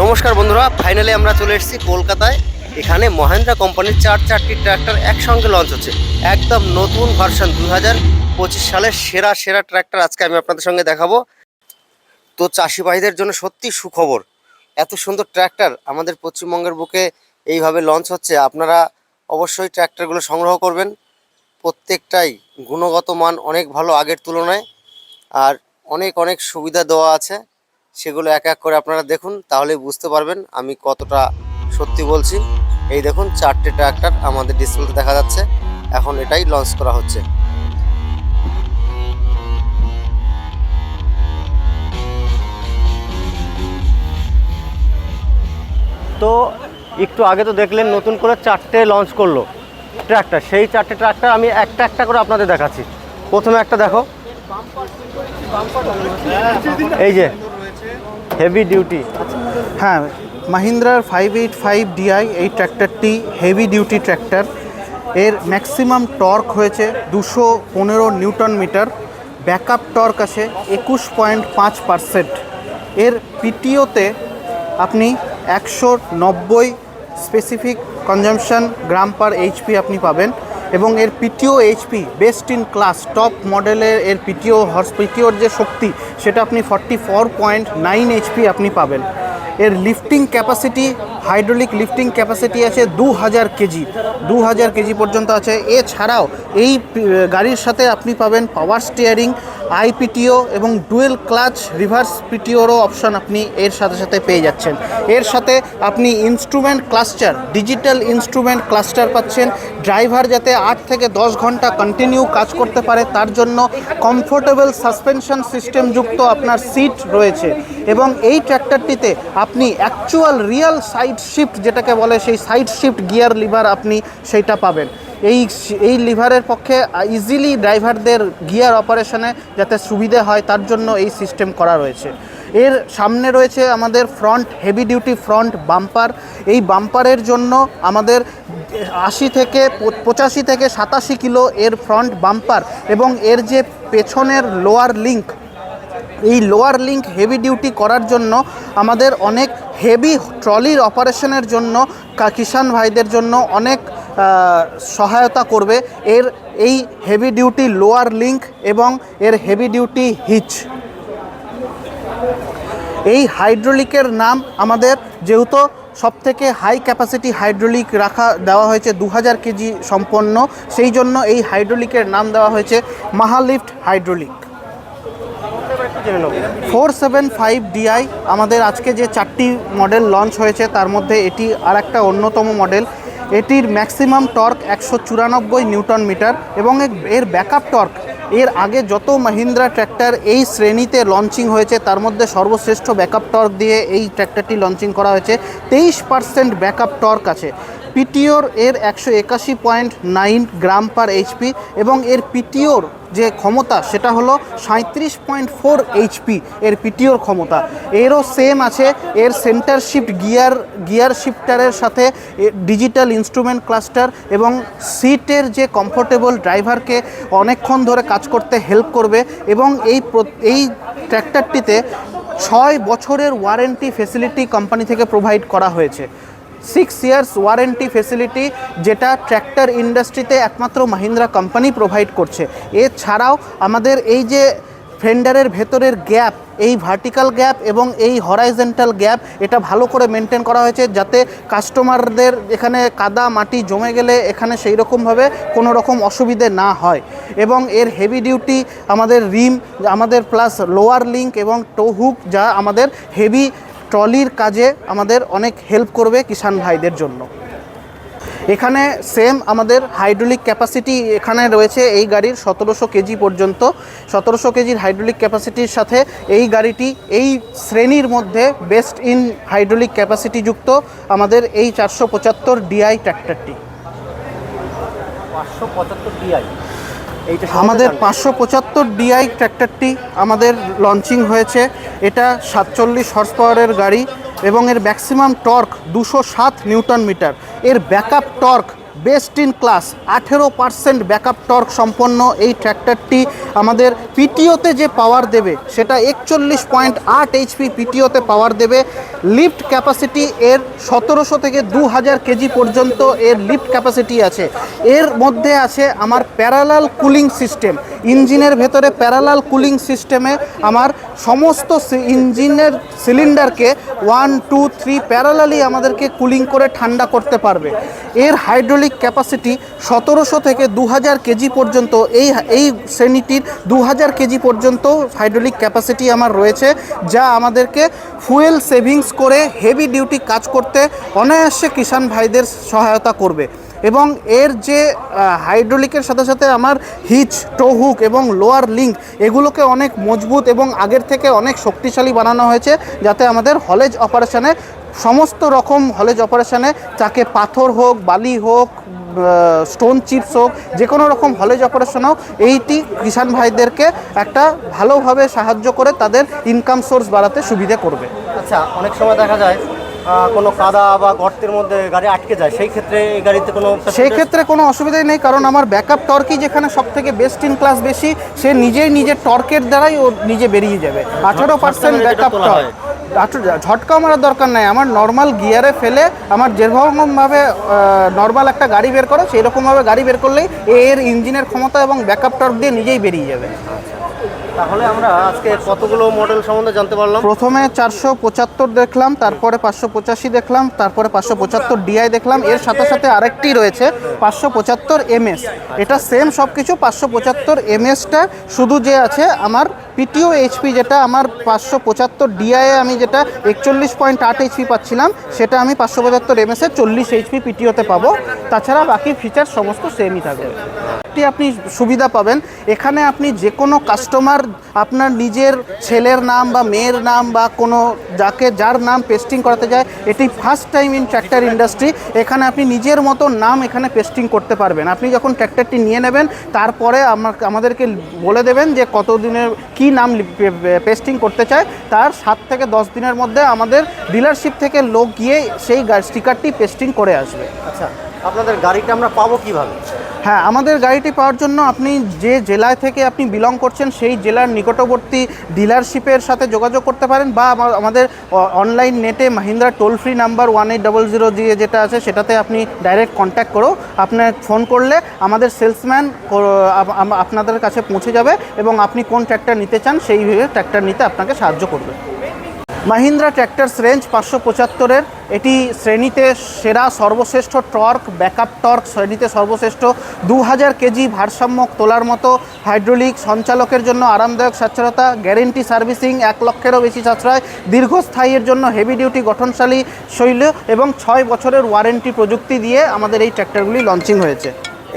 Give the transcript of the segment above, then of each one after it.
নমস্কার বন্ধুরা ফাইনালি আমরা চলে এসেছি কলকাতায়। এখানে মহেন্দ্রা কোম্পানির চার চারটি ট্র্যাক্টর একসঙ্গে লঞ্চ হচ্ছে। একদম নতুন ভার্সন দু হাজার পঁচিশ সালের সেরা সেরা ট্র্যাক্টর আজকে আমি আপনাদের সঙ্গে দেখাবো। তো চাষি ভাইদের জন্য সত্যি সুখবর, এত সুন্দর ট্র্যাক্টর আমাদের পশ্চিমবঙ্গের বুকে এইভাবে লঞ্চ হচ্ছে। আপনারা অবশ্যই ট্র্যাক্টরগুলো সংগ্রহ করবেন। প্রত্যেকটাই গুণগত মান অনেক ভালো আগের তুলনায়। আর অনেক অনেক সুবিধা দেওয়া আছে। সেগুলো এক এক করে আপনারা দেখুন তাহলে বুঝতে পারবেন আমি কতটা সত্যি বলছি। এই দেখুন, চারটে ট্র্যাক্টর আমাদের ডিসপ্লেতে দেখা যাচ্ছে। এখন এটাই লঞ্চ করা হচ্ছে। তো একটু আগে তো দেখলেন, নতুন করে চারটে লঞ্চ করল ট্র্যাক্টর সেই চারটে ট্র্যাক্টর আমি একটা একটা করে আপনাদের দেখাচ্ছি। প্রথমে একটা দেখো। এই যে হেভি ডিউটি হ্যাঁ মাহিন্দ্রার ফাইভ এইট ফাইভ ডিআই এই ট্র্যাক্টরটি হেভি ডিউটি ট্র্যাক্টর এর ম্যাক্সিমাম টর্ক হয়েছে দুশো পনেরো নিউটন মিটার ব্যাকআপ টর্ক আছে একুশ পয়েন্ট পাঁচ পারসেন্ট এর পিটিওতে আপনি একশো নব্বই specific consumption gram per HP আপনি পাবেন। এবং এর PTO HP best in class top মডেলের এর পিটিও হর্স পিটিওর যে শক্তি, সেটা আপনি forty four point nine HP আপনি পাবেন। এর lifting capacity hydraulic lifting capacity আছে দু হাজার কেজি দু হাজার কেজি পর্যন্ত আছে। এছাড়াও এই গাড়ির সাথে আপনি পাবেন পাওয়ার স্টিয়ারিং আইপিটিও এবং ডুয়েল ক্লাচ রিভার্স পিটিওরও অপশন আপনি এর সাথে সাথে পেয়ে যাচ্ছেন। এর সাথে আপনি instrument cluster, digital instrument cluster পাচ্ছেন। ড্রাইভার যাতে আট থেকে দশ ঘণ্টা কন্টিনিউ কাজ করতে পারে, তার জন্য কমফোর্টেবল সাসপেনশন সিস্টেম যুক্ত আপনার সিট রয়েছে। এবং এই ট্র্যাক্টরটিতে আপনি অ্যাকচুয়াল রিয়াল সাইড শিফট যেটাকে বলে সেই সাইড শিফট গিয়ার লিভার আপনি সেইটা পাবেন। এই এই লিভারের পক্ষে ইজিলি ড্রাইভারদের গিয়ার অপারেশনে যাতে সুবিধে হয়, তার জন্য এই সিস্টেম করা রয়েছে। এর সামনে রয়েছে আমাদের front heavy duty front bumper এই বাম্পারের জন্য আমাদের আশি থেকে পঁচাশি থেকে সাতাশি কিলো এর ফ্রন্ট বাম্পার এবং এর যে পেছনের লোয়ার লিঙ্ক এই লোয়ার লিঙ্ক হেভি ডিউটি করার জন্য আমাদের অনেক হেভি ট্রলির অপারেশনের জন্য কিষাণ ভাইদের জন্য অনেক সহায়তা করবে। এর এই হেভি ডিউটি লোয়ার লিঙ্ক এবং এর হেভি ডিউটি হিচ এই হাইড্রোলিকের নাম আমাদের যেহেতু সবথেকে হাই ক্যাপাসিটি হাইড্রোলিক রাখা, দেওয়া হয়েছে দু হাজার কেজি সম্পন্ন। সেই জন্য এই হাইড্রোলিকের নাম দেওয়া হয়েছে Mahalift hydraulic four seven five DI আমাদের আজকে যে চারটি মডেল লঞ্চ হয়েছে, তার মধ্যে এটি আর একটা অন্যতম মডেল এটির ম্যাক্সিমাম টর্ক একশো চুরানব্বই নিউটন মিটার এবং এর- ব্যাকআপ টর্ক এর আগে যত মাহিন্দ্রা ট্র্যাক্টর এই শ্রেণীতে লঞ্চিং হয়েছে, তার মধ্যে সর্বশ্রেষ্ঠ ব্যাকআপ টর্ক দিয়ে এই ট্র্যাক্টরটি লঞ্চিং করা হয়েছে। তেইশ পার্সেন্ট ব্যাকআপ টর্ক আছে। পিটিওর এর একশো একাশি point nine gram per HP এবং এর পিটিওর যে ক্ষমতা সেটা হলো সাঁত্রিশ পয়েন্ট ফোর এইচপি এর পিটিওর ক্ষমতা। এরও সেম আছে, এর সেন্টার শিফট গিয়ার গিয়ার শিফটারের সাথে ডিজিটাল ইনস্ট্রুমেন্ট ক্লাস্টার এবং সিটের যে কমফোর্টেবল ড্রাইভারকে অনেকক্ষণ ধরে কাজ করতে হেল্প করবে এবং এই এই ট্র্যাক্টরটিতে ছয় বছরের ওয়ারেন্টি ফেসিলিটি কোম্পানি থেকে প্রোভাইড করা হয়েছে। সিক্স ইয়ার্স ওয়ারেন্টি ফেসিলিটি যেটা ট্র্যাক্টর ইন্ডাস্ট্রিতে একমাত্র মাহিন্দ্রা কোম্পানি প্রোভাইড করছে। এছাড়াও আমাদের এই যে ফেন্ডারের ভেতরের গ্যাপ এই ভার্টিক্যাল গ্যাপ এবং এই হরাইজেন্টাল গ্যাপ এটা ভালো করে মেনটেন করা হয়েছে যাতে কাস্টমারদের এখানে কাদা মাটি জমে গেলে এখানে সেই রকমভাবে কোনো রকম অসুবিধে না হয়। এবং এর হেভি ডিউটি আমাদের রিম আমাদের প্লাস লোয়ার লিঙ্ক এবং টো হুক যা আমাদের হেভি ট্রলির কাজে আমাদের অনেক হেল্প করবে কিষাণ ভাইদের জন্য। এখানে সেম আমাদের হাইড্রোলিক ক্যাপাসিটি এখানে রয়েছে এই গাড়ির সতেরোশো কেজি পর্যন্ত। সতেরোশো কেজির হাইড্রোলিক ক্যাপাসিটির সাথে এই গাড়িটি এই শ্রেণির মধ্যে বেস্ট ইন হাইড্রোলিক ক্যাপাসিটি যুক্ত আমাদের এই চারশো পঁচাত্তর ডিআই ট্র্যাক্টরটি পাঁচশো পঁচাত্তর ডিআই আমাদের পাঁচশো পঁচাত্তর ডিআই ট্র্যাক্টরটি আমাদের লঞ্চিং হয়েছে। এটা সাতচল্লিশ হর্স পাওয়ারের গাড়ি এবং এর ম্যাক্সিমাম টর্ক দুশো সাত নিউটন মিটার এর backup torque best in class, আঠেরো পার্সেন্ট ব্যাকআপ টর্ক সম্পন্ন এই ট্র্যাক্টরটি আমাদের পিটিওতে যে পাওয়ার দেবে, সেটা একচল্লিশ পয়েন্ট আট এইচপি পিটিওতে পাওয়ার দেবে। লিফট ক্যাপাসিটি এর সতেরোশো থেকে দু হাজার কেজি পর্যন্ত এর লিফট ক্যাপাসিটি আছে। এর মধ্যে আছে আমার প্যারালাল কুলিং সিস্টেম। ইঞ্জিনের ভেতরে প্যারালাল কুলিং সিস্টেমে আমার সমস্ত ইঞ্জিনের সিলিন্ডারকে ওয়ান টু থ্রি প্যারালালি আমাদেরকে কুলিং করে ঠান্ডা করতে পারবে। এর হাইড্রোলিক ক্যাপাসিটি সতেরোশো থেকে দু হাজার কেজি পর্যন্ত, এই এই শ্রেণীটির দু হাজার কেজি পর্যন্ত হাইড্রোলিক ক্যাপাসিটি আমার রয়েছে, যা আমাদেরকে ফুয়েল সেভিংস করে হেভি ডিউটি কাজ করতে অনায়াসে কিষাণ ভাইদের সহায়তা করবে। এবং এর যে হাইড্রোলিকের সাথে সাথে আমার হিচ, টোহুক এবং লোয়ার লিঙ্ক, এগুলোকে অনেক মজবুত এবং আগের থেকে অনেক শক্তিশালী বানানো হয়েছে যাতে আমাদের হলেজ অপারেশনে, সমস্ত রকম হলেজ অপারেশনে চাকে পাথর হোক, বালি হোক স্টোন চিপস হোক যে কোনো রকম হলেজ অপারেশনেও এইটি কিষাণ ভাইদেরকে একটা ভালোভাবে সাহায্য করে তাদের ইনকাম সোর্স বাড়াতে সুবিধা করবে। আচ্ছা অনেক সময় দেখা যায় কোনো কাদা বা গর্তের মধ্যে গাড়ি আটকে যায় সেই ক্ষেত্রে এই গাড়িতে কোনো সেই ক্ষেত্রে কোনো অসুবিধাই নেই কারণ আমার ব্যাকআপ টর্কই যেখানে সব থেকে বেস্ট ইন ক্লাস বেশি সে নিজেই নিজের টর্কের দ্বারাই ও নিজে বেরিয়ে যাবে। আঠারো পার্সেন্ট ব্যাকআপ টর্ক। ঝটকা মারার দরকার নাই আমার নর্মাল গিয়ারে ফেলে আমার যেরকমভাবে নর্মাল একটা গাড়ি বের করো সেই রকমভাবে গাড়ি বের করলেই এর ইঞ্জিনের ক্ষমতা এবং ব্যাকআপ টর্ক দিয়ে নিজেই বেরিয়ে যাবে। তাহলে আমরা আজকে কতগুলো মডেল সম্বন্ধে জানতে পারলাম? প্রথমে চারশো পঁচাত্তর দেখলাম, তারপরে পাঁচশো পঁচাশি দেখলাম, তারপরে পাঁচশো পঁচাত্তর ডিআই দেখলাম, এর সাথে সাথে আরেকটি রয়েছে, পাঁচশো পঁচাত্তর এমএস এটা সেম সব কিছু পাঁচশো পঁচাত্তর এমএসটা শুধু যে আছে আমার পিটিও এইচপি যেটা আমার পাঁচশো পঁচাত্তর ডিআইয়ে আমি যেটা একচল্লিশ পয়েন্ট আট এইচপি পাচ্ছিলাম, সেটা আমি পাঁচশো পঁচাত্তর এমএসে চল্লিশ এইচপি পিটিওতে পাবো। তাছাড়া বাকি ফিচার সমস্ত সেমই থাকবে। একটি আপনি সুবিধা পাবেন। এখানে আপনি যে কোনো কাস্টমার আপনার নিজের ছেলের নাম বা মেয়ের নাম বা কোনো যাকে যার নাম পেস্টিং করাতে যায়, এটি first time in tractor industry এখানে আপনি নিজের মতো নাম এখানে পেস্টিং করতে পারবেন। আপনি যখন ট্র্যাক্টরটি নিয়ে নেবেন, তারপরে আমাদেরকে বলে দেবেন যে কত দিনের কী নাম পেস্টিং করতে চায়। তার সাত থেকে দশ দিনের মধ্যে আমাদের ডিলারশিপ থেকে লোক গিয়ে সেই স্টিকারটি পেস্টিং করে আসবে। আচ্ছা আপনাদের গাড়িটা আমরা পাবো কীভাবে? হ্যাঁ আমাদের গাড়িটি পাওয়ার জন্য আপনি যে জেলায় থেকে আপনি বিলং করছেন, সেই জেলার নিকটবর্তী ডিলারশিপের সাথে যোগাযোগ করতে পারেন বা আমাদের অনলাইন নেটে Mahindra toll free number one eight double zero দিয়ে যেটা আছে, সেটাতে আপনি ডাইরেক্ট কন্ট্যাক্ট করো। আপনার ফোন করলে আমাদের সেলসম্যান আপনাদের কাছে পৌঁছে যাবে এবং আপনি কোন ট্র্যাক্টর নিতে চান, সেই ট্র্যাক্টর নিতে আপনাকে সাহায্য করবে। মাহিন্দ্রা ট্র্যাক্টরস রেঞ্জ পাঁচশো পঁচাত্তরের। এটি শ্রেণীতে সেরা, সর্বশ্রেষ্ঠ টর্ক, ব্যাকআপ টর্ক, শ্রেণীতে সর্বশ্রেষ্ঠ। দু হাজার কেজি ভারসাম্য তোলার মতো হাইড্রোলিক সঞ্চালকের জন্য আরামদায়ক সাচ্ছরতা গ্যারেন্টি সার্ভিসিং, এক লক্ষেরও বেশি সাশ্রয়, দীর্ঘস্থায়ীর জন্য হেভি ডিউটি গঠনশালী শৈল এবং ছয় বছরের ওয়ারেন্টি প্রযুক্তি দিয়ে আমাদের এই ট্র্যাক্টরগুলি লঞ্চিং হয়েছে।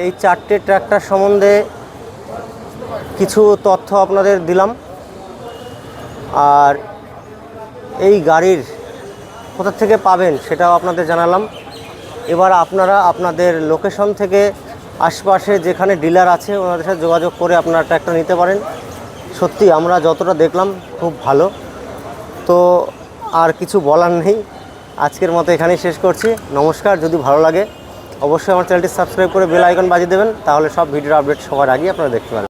এই চারটে ট্র্যাক্টর সম্বন্ধে কিছু তথ্য আপনাদের দিলাম। আর এই গাড়ির কোথা থেকে পাবেন সেটাও আপনাদের জানালাম। এবার আপনারা আপনাদের লোকেশন থেকে আশপাশে যেখানে ডিলার আছে ওনাদের সাথে যোগাযোগ করে আপনারা ট্র্যাক্টর নিতে পারেন। সত্যি আমরা যতটা দেখলাম খুব ভালো। তো আর কিছু বলার নেই। আজকের মতো এখানেই শেষ করছি। নমস্কার, যদি ভালো লাগে অবশ্যই আমার চ্যানেলটি সাবস্ক্রাইব করে বেল আইকন বাজিয়ে দেবেন, তাহলে সব ভিডিওর আপডেট সবার আগে আপনারা দেখতে পাবেন।